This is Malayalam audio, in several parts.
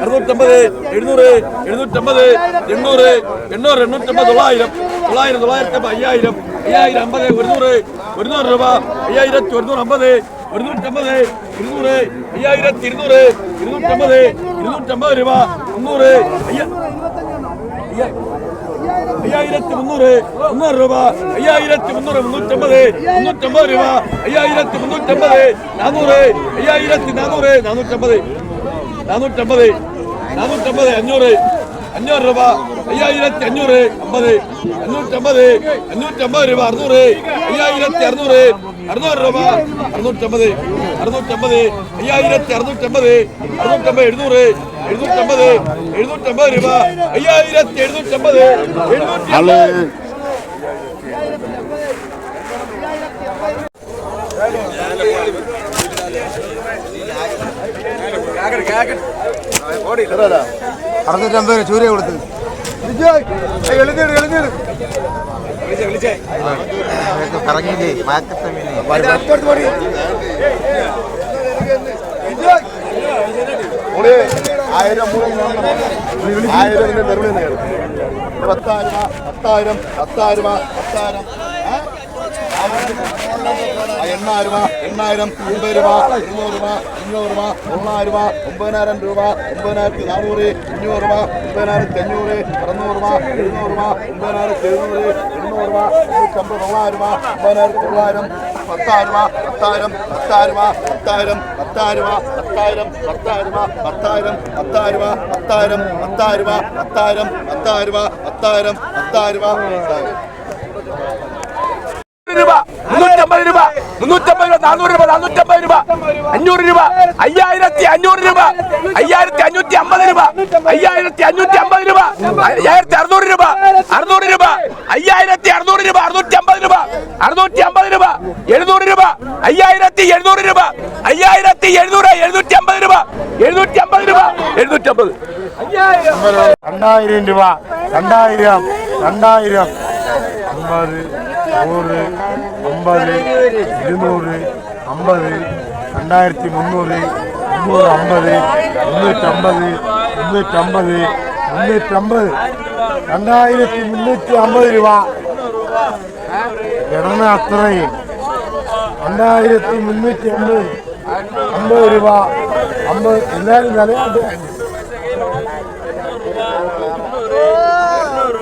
അറുന്നൂറ്റമ്പത് എഴുന്നൂറ് എഴുന്നൂറ്റമ്പത് എണ്ണൂറ് എണ്ണൂറ് എണ്ണൂറ്റമ്പത് തൊള്ളായിരം തൊള്ളായിരം തൊള്ളായിരത്തി അയ്യായിരം അയ്യായിരം അമ്പത് ഒരുന്നൂറ് ഒരുന്നൂറ് രൂപ അയ്യായിരത്തി ഒരുന്നൂറ് അമ്പത് ഒരുന്നൂറ്റമ്പത് ഇരുന്നൂറ് അയ്യായിരത്തി ഇരുന്നൂറ് ഇരുന്നൂറ്റമ്പത് ഇരുന്നൂറ്റമ്പത് രൂപ മുന്നൂറ് അയ്യ അയ്യ- അയ്യായിരത്തി മുന്നൂറ് മുന്നൂറ് രൂപ അയ്യായിരത്തി മുന്നൂറ് മുന്നൂറ്റമ്പത് മുന്നൂറ്റമ്പത് രൂപ അയ്യായിരത്തി മുന്നൂറ്റമ്പത് നാനൂറ് അയ്യായിരത്തി നാനൂറ് നാനൂറ്റമ്പത് നാനൂറ്റമ്പത് നാനൂറ്റമ്പത് അഞ്ഞൂറ് അഞ്ഞൂറ് രൂപ അയ്യായിരത്തി അഞ്ഞൂറ് അമ്പത് അഞ്ഞൂറ്റമ്പത് അഞ്ഞൂറ്റമ്പത് രൂപ അറുന്നൂറ് അയ്യായിരത്തി അറുന്നൂറ് അറുന്നൂറ് രൂപ അറുന്നൂറ്റമ്പത് അറുന്നൂറ്റമ്പത് അയ്യായിരത്തി അറുന്നൂറ്റമ്പത് അറുന്നൂറ്റമ്പത് എഴുന്നൂറ് എഴുന്നൂറ്റമ്പത് എഴുന്നൂറ്റമ്പത് രൂപ അയ്യായിരത്തി എഴുന്നൂറ്റമ്പത് എഴുന്നൂറ്റി അമ്പത് അറുന്നൂറ്റമ്പത് ചൂര കൊടുത്ത്. കറങ്ങിയില്ലേ? ആയിരം ആയിരം പത്തായിരം പത്തായിരം പത്തായിരം. പത്തായിരം എണ്ണായിരം രൂപ എണ്ണായിരം അമ്പത് രൂപ ഇരുന്നൂറ് രൂപ അഞ്ഞൂറ് രൂപ തൊള്ളായിരം രൂപ ഒമ്പതിനായിരം രൂപ ഒമ്പതിനായിരത്തി നാനൂറ് അഞ്ഞൂറ് രൂപ ഒമ്പതിനായിരത്തി അഞ്ഞൂറ് അറുന്നൂറ് രൂപ എഴുന്നൂറ് രൂപ ഒമ്പതിനായിരത്തി എഴുന്നൂറ് എണ്ണൂറ് രൂപ എണ്ണൂറ്റമ്പത് തൊള്ളായിരം രൂപ ഒമ്പതിനായിരത്തി തൊള്ളായിരം പത്തായിരം രൂപ പത്തായിരം പത്തായിരം രൂപ പത്തായിരം പത്തായിരം രൂപ പത്തായിരം പത്തായിരം രൂപ പത്തായിരം പത്തായിരം രൂപ പത്തായിരം പത്തായിരം രൂപ പത്തായിരം പത്തായിരം രൂപ പത്തായിരം പത്തായിരം രൂപ പത്തായിരം. രൂപ മുന്നൂറ്റമ്പത് രൂപ. മുന്നൂറ്റമ്പത് രൂപ നാനൂറ് രൂപ നാനൂറ്റമ്പത് രൂപ. അഞ്ഞൂറ് രൂപ. അയ്യായിരത്തി അഞ്ഞൂറ് രൂപ. അയ്യായിരത്തി അഞ്ഞൂറ്റി അമ്പത് രൂപ. അയ്യായിരത്തി അഞ്ഞൂറ്റി അമ്പത് രൂപ. അയ്യായിരത്തി അറുന്നൂറ് രൂപ. അറുന്നൂറ് രൂപ. അയ്യായിരത്തി അറുന്നൂറ് രൂപ. അറുന്നൂറ്റി അമ്പത് രൂപ. അറുന്നൂറ്റി അമ്പത് രൂപ. എഴുന്നൂറ് രൂപ. അയ്യായിരത്തി എഴുന്നൂറ് രൂപ. അയ്യായിരത്തി എഴുന്നൂറ് എഴുന്നൂറ്റി അമ്പത് രൂപ. എഴുന്നൂറ്റി അമ്പത് രൂപ. എഴുന്നൂറ്റി അമ്പത് രണ്ടായിരം രൂപ. രണ്ടായിരം. രണ്ടായിരം. അമ്പത് നൂറ് അമ്പത് ഇരുന്നൂറ് അമ്പത് രണ്ടായിരത്തി മുന്നൂറ് മുന്നൂറ് അമ്പത് മുന്നൂറ്റമ്പത് മുന്നൂറ്റമ്പത് മുന്നൂറ്റമ്പത്. രണ്ടായിരത്തി മുന്നൂറ്റി അമ്പത് രൂപ. ഘടന അത്രയും. രണ്ടായിരത്തി മുന്നൂറ്റി അമ്പത് അമ്പത് രൂപ. അമ്പത് എല്ലാവരും നിലയാട്ട്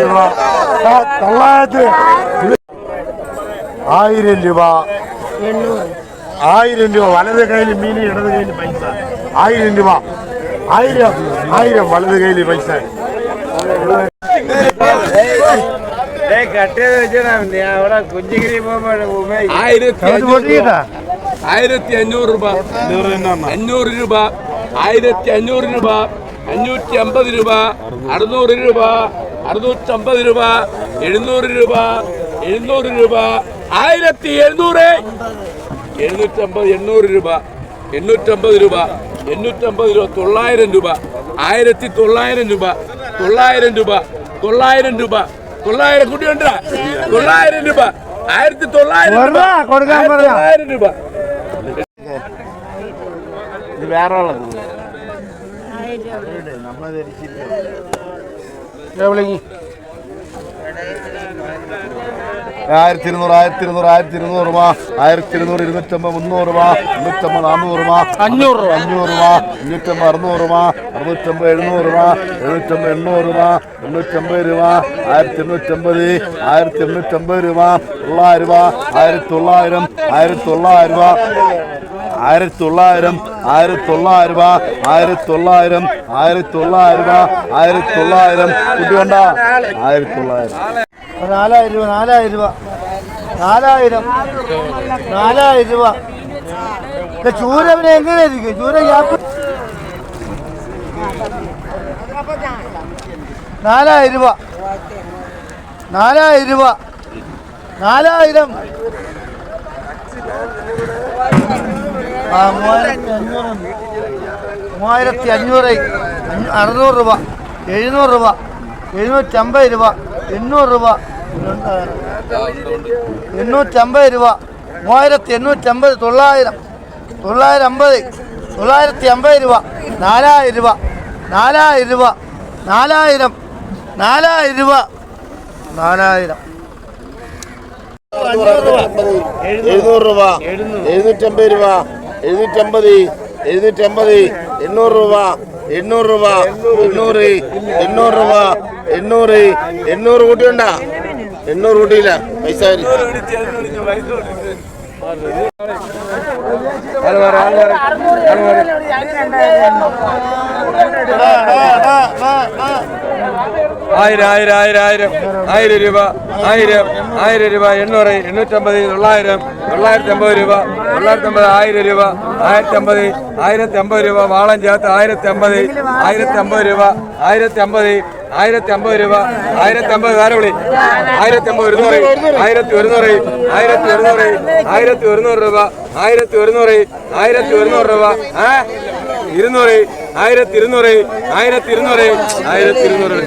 രൂപ. തൊള്ളായിരത്തി ആയിരം രൂപ. ആയിരം രൂപ. വലത് കയ്യിൽ മീൻ ഇടത് കയ്യിൽ പൈസ. ആയിരം രൂപ. ആയിരം ആയിരം വലത് കയ്യിൽ പൈസ. ആയിരത്തി അത് അഞ്ഞൂറ് രൂപ. പൊട്ടിയിട്ടാ ആയിരത്തി അഞ്ഞൂറ് രൂപ. അഞ്ഞൂറ് രൂപ. ആയിരത്തി അഞ്ഞൂറ് രൂപ. അഞ്ഞൂറ്റി അമ്പത് രൂപ. അറുന്നൂറ് രൂപ. അറുന്നൂറ്റമ്പത് രൂപ. എഴുന്നൂറ് രൂപ. എഴുന്നൂറ് രൂപ. ആയിരത്തി എഴുന്നൂറ് എഴുന്നൂറ്റമ്പത് എണ്ണൂറ് രൂപ. എണ്ണൂറ്റമ്പത് രൂപ. എണ്ണൂറ്റമ്പത് രൂപ തൊള്ളായിരം രൂപ. ആയിരത്തി തൊള്ളായിരം രൂപ. തൊള്ളായിരം രൂപ. തൊള്ളായിരം രൂപ. തൊള്ളായിരം കുട്ടിയുണ്ടാ? തൊള്ളായിരം രൂപ. ആയിരത്തി തൊള്ളായിരം രൂപ. തൊള്ളായിരം രൂപ. ഇത് വേറെ ഉള്ളത്. ആയിരത്തി ഇരുന്നൂറ് ആയിരത്തി ഇരുന്നൂറ് ആയിരത്തി ഇരുന്നൂറ് രൂപ. ആയിരത്തി ഇരുന്നൂറ് ഇരുന്നൂറ്റമ്പത് മുന്നൂറ് രൂപ. മുന്നൂറ്റമ്പത് നാനൂറ് രൂപ. അഞ്ഞൂറ് രൂപ. അഞ്ഞൂറ് രൂപ. അഞ്ഞൂറ്റമ്പത് അറുന്നൂറ് രൂപ. അറുന്നൂറ്റമ്പത് എഴുന്നൂറ് രൂപ. എഴുന്നൂറ്റമ്പത് എണ്ണൂറ് രൂപ. എണ്ണൂറ്റമ്പത് രൂപ. ആയിരത്തി എണ്ണൂറ്റമ്പത് ആയിരത്തി എണ്ണൂറ്റമ്പത് രൂപ. തൊള്ളായിരം രൂപ. ആയിരത്തി തൊള്ളായിരം ആയിരത്തി തൊള്ളായിരം രൂപ. ആയിരത്തി തൊള്ളായിരം ആയിരത്തി തൊള്ളായിരം രൂപ. ആയിരത്തി തൊള്ളായിരം ആയിരത്തി തൊള്ളായിരം രൂപ. ആയിരത്തി തൊള്ളായിരം കുട്ടികൊണ്ട ആയിരത്തി തൊള്ളായിരം നാലായിരം രൂപ നാലായിരം രൂപ. നാലായിരം നാലായിരം രൂപ. ചൂര പിന്നെ എങ്ങനെ ഇരിക്കും? ചൂര നാലായിരം രൂപ. നാലായിരം രൂപ. നാലായിരം. ആ മൂവായിരത്തി അഞ്ഞൂറ്. മൂവായിരത്തി അഞ്ഞൂറ് അറുന്നൂറ് രൂപ. എഴുന്നൂറ് രൂപ. എഴുന്നൂറ്റമ്പത് രൂപ. എണ്ണൂറ് രൂപ. എണ്ണൂറ്റമ്പത് രൂപ. മൂവായിരത്തി എണ്ണൂറ്റമ്പത് തൊള്ളായിരം. തൊള്ളായിരം അമ്പത് തൊള്ളായിരത്തി അമ്പത് രൂപ. നാലായിരം രൂപ. നാലായിരം രൂപ. നാലായിരം. നാലായിരം രൂപ. നാലായിരം. എഴുന്നൂറ് രൂപ. എഴുന്നൂറ്റമ്പത് രൂപ. എഴുന്നൂറ്റമ്പത്. എഴുന്നൂറ്റമ്പത്. എണ്ണൂറ് രൂപ. എണ്ണൂറ് രൂപ എണ്ണൂറ് എണ്ണൂറ് രൂപ എണ്ണൂറ് എണ്ണൂറ് കൂട്ടിയുണ്ട എണ്ണൂറ് കൂട്ടിയില്ല പൈസ. ആയിരം ആയിരം ആയിരം ആയിരം. ആയിരം രൂപ ആയിരം ആയിരം രൂപ. എണ്ണൂറ് എണ്ണൂറ്റമ്പത് തൊള്ളായിരം തൊള്ളായിരത്തി അമ്പത് രൂപ. തൊള്ളായിരത്തി അമ്പത് ആയിരം രൂപ. ആയിരത്തി അമ്പത് ആയിരത്തി അമ്പത് രൂപ. വാളം ചേർത്ത് ആയിരത്തി അമ്പത് ആയിരത്തി അമ്പത് രൂപ. ആയിരത്തി അമ്പത് ആയിരത്തി അമ്പത് രൂപ. ആയിരത്തി അമ്പത് താരവിളി ആയിരത്തി അമ്പത് ഒരുന്നൂറ് ആയിരത്തി ഒരുന്നൂറ് ആയിരത്തി ഒരുന്നൂറ് ആയിരത്തി ഒരുന്നൂറ് രൂപ. ആയിരത്തി ഒരുന്നൂറ് ആയിരത്തി ഒരുന്നൂറ് രൂപ. ആ ഇരുന്നൂറ് ആയിരത്തി ഇരുന്നൂറ് ആയിരത്തി ഇരുന്നൂറ് ആയിരത്തി ഇരുന്നൂറ്